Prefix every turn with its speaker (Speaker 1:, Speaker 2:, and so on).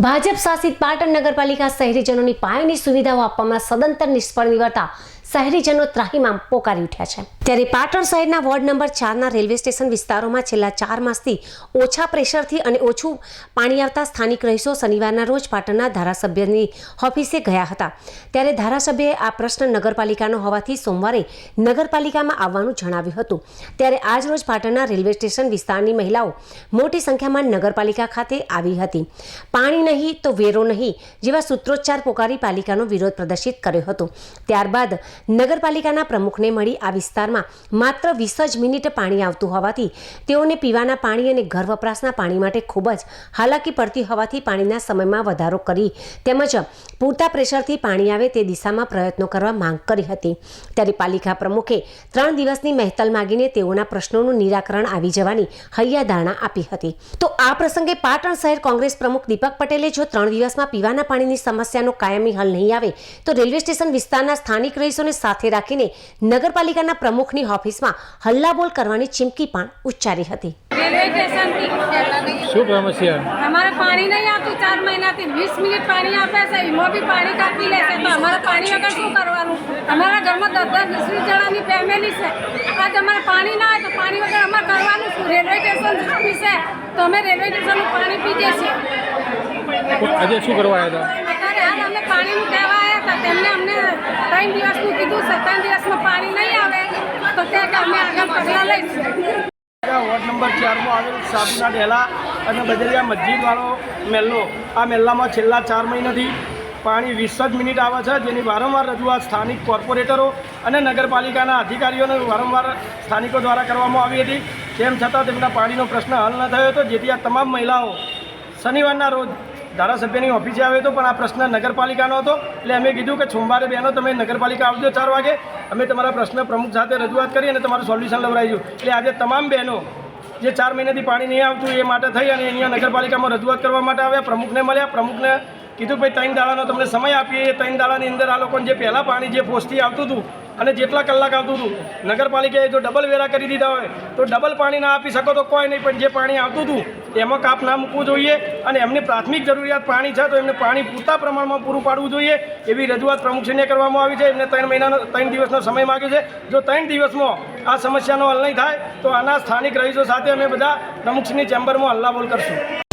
Speaker 1: ભાજપ શાસિત પાટણ નગરપાલિકા શહેરીજનોની પાયાની સુવિધાઓ આપવામાં સદંતર નિષ્ફળ નીવડતા શહેરીજનો ત્રાહીમામ પોકારી ઉઠ્યા છે. ત્યારે પાટણ શહેરના વોર્ડ નંબર ચારના રેલવે સ્ટેશન વિસ્તારોમાં છેલ્લા ચાર માસથી ઓછા પ્રેશરથી અને ઓછું પાણી આવતા સ્થાનિક રહીશો શનિવારના રોજ પાટણના ધારાસભ્યની ઓફિસે ગયા હતા. ત્યારે ધારાસભ્યએ આ પ્રશ્ન નગરપાલિકાનો હોવાથી સોમવારે નગરપાલિકામાં આવવાનું જણાવ્યું હતું. ત્યારે આજ રોજ પાટણના રેલવે સ્ટેશન વિસ્તારની મહિલાઓ મોટી સંખ્યામાં નગરપાલિકા ખાતે આવી હતી. પાણી નહીં તો વેરો નહીં જેવા સૂત્રોચ્ચાર પોકારી પાલિકાનો વિરોધ પ્રદર્શિત કર્યો હતો. ત્યારબાદ નગરપાલિકાના પ્રમુખને મળી આ વિસ્તારમાં માત્ર વીસ જ મિનિટ પાણી આવતું હોવાથી તેઓને પીવાના પાણી અને ઘર વપરાશના પાણી માટે ખૂબ જ હાલાકી પડતી હોવાથી પાણીના સમયમાં વધારો કરી તેમજ પૂરતા પ્રેશરથી પાણી આવે તે દિશામાં પ્રયત્નો કરવા માંગ કરી હતી. ત્યારે પાલિકા પ્રમુખે ત્રણ દિવસની મહેતલ માગીને તેઓના પ્રશ્નોનું નિરાકરણ આવી જવાની હૈયાધારણા આપી હતી. તો આ પ્રસંગે પાટણ શહેર કોંગ્રેસ પ્રમુખ દીપક પટેલે જો ત્રણ દિવસમાં પીવાના પાણીની સમસ્યાનો કાયમી હલ નહીં આવે તો રેલવે સ્ટેશન વિસ્તારના સ્થાનિક રહીશોને સાથે રાખીને નગરપાલિકાના પ્રમુખની ઓફિસમાં હલ્લાબોલ કરવાની ચીમકી પણ ઉચ્ચારી હતી.
Speaker 2: શું સમસ્યા
Speaker 3: અમારે પાણી નહીં આવતું ચાર મહિનાથી. વીસ મિનિટ પાણી આપે છે એમાં બી પાણી કાપી લે છે. તો અમારે પાણી વગર શું કરવાનું? અમારા ઘરમાં દસ દસ વીસ વીસ જણાની ફેમિલી છે આજ અમારે પાણી ના હોય તો પાણી વગર અમારે કરવાનું શું? રેલવે સ્ટેશન આપી છે. તો અમે રેલવે સ્ટેશનનું પાણી પીએ છીએ.
Speaker 2: આજે શું કરવા આવ્યા હતા?
Speaker 3: અત્યારે હાલ અમને પાણીનું કહેવા હતા, તેમને અમને ત્રણ દિવસનું કીધું સત્તાવન દિવસમાં પાણી નહીં આવે, તો તે અમે આગળ પગલાં લઈશું.
Speaker 4: વોર્ડ નંબર ચારમાં આવેલ સાબુના ડેલા અને બજરિયા મસ્જિદવાળો મેલ્લો આ મેલ્લામાં છેલ્લા ચાર મહિનાથી પાણી વીસ જ મિનિટ આવે છે, જેની વારંવાર રજૂઆત સ્થાનિક કોર્પોરેટરો અને નગરપાલિકાના અધિકારીઓને વારંવાર સ્થાનિકો દ્વારા કરવામાં આવી હતી. તેમ છતાં તેમના પાણીનો પ્રશ્ન હલ ન થયો હતો, જેથી આ તમામ મહિલાઓ શનિવારના રોજ ધારાસભ્યની ઓફિસે આવ્યો હતો પણ આ પ્રશ્ન નગરપાલિકાનો હતો. એટલે અમે કીધું કે સોમવારે બહેનો તમે નગરપાલિકા આવજો ચાર વાગે. અમે તમારા પ્રશ્ન પ્રમુખ સાથે રજૂઆત કરી અને તમારું સોલ્યુશન લવડાવીશું એટલે આજે તમામ બહેનો જે ચાર મહિનાથી પાણી નહીં આવતું એ માટે થઈ અને અહીંયા નગરપાલિકામાં રજૂઆત કરવા માટે આવ્યા. પ્રમુખને મળ્યા. પ્રમુખને કીધું, ભાઈ, ત્રણ દાડાનો તમને સમય આપીએ. એ ત્રણ દાડાની અંદર આ લોકોને જે પહેલાં પાણી જે પોસ્ટથી આવતું હતું અને જેટલા કલાક આવતું હતું, નગરપાલિકાએ જો ડબલ વેરા કરી દીધા હોય, તો ડબલ પાણી ના આપી શકો તો કોઈ નહીં, પણ જે પાણી આવતું હતું, એમાં કાપ ના મૂકવું જોઈએ અને એમની પ્રાથમિક જરૂરિયાત પાણી છે, તો એમને પાણી પૂરતા પ્રમાણમાં પૂરું પાડવું જોઈએ. એવી રજૂઆત પ્રમુખશ્રીને કરવામાં આવી છે. એમને ત્રણ મહિનાનો, ત્રણ દિવસનો સમય માગ્યો છે. જો ત્રણ દિવસમાં આ સમસ્યાનો હલ નહીં થાય, તો આના સ્થાનિક રહીશો સાથે અમે બધા પ્રમુખશ્રીની ચેમ્બરમાં હલ્લાબોલ કરશું.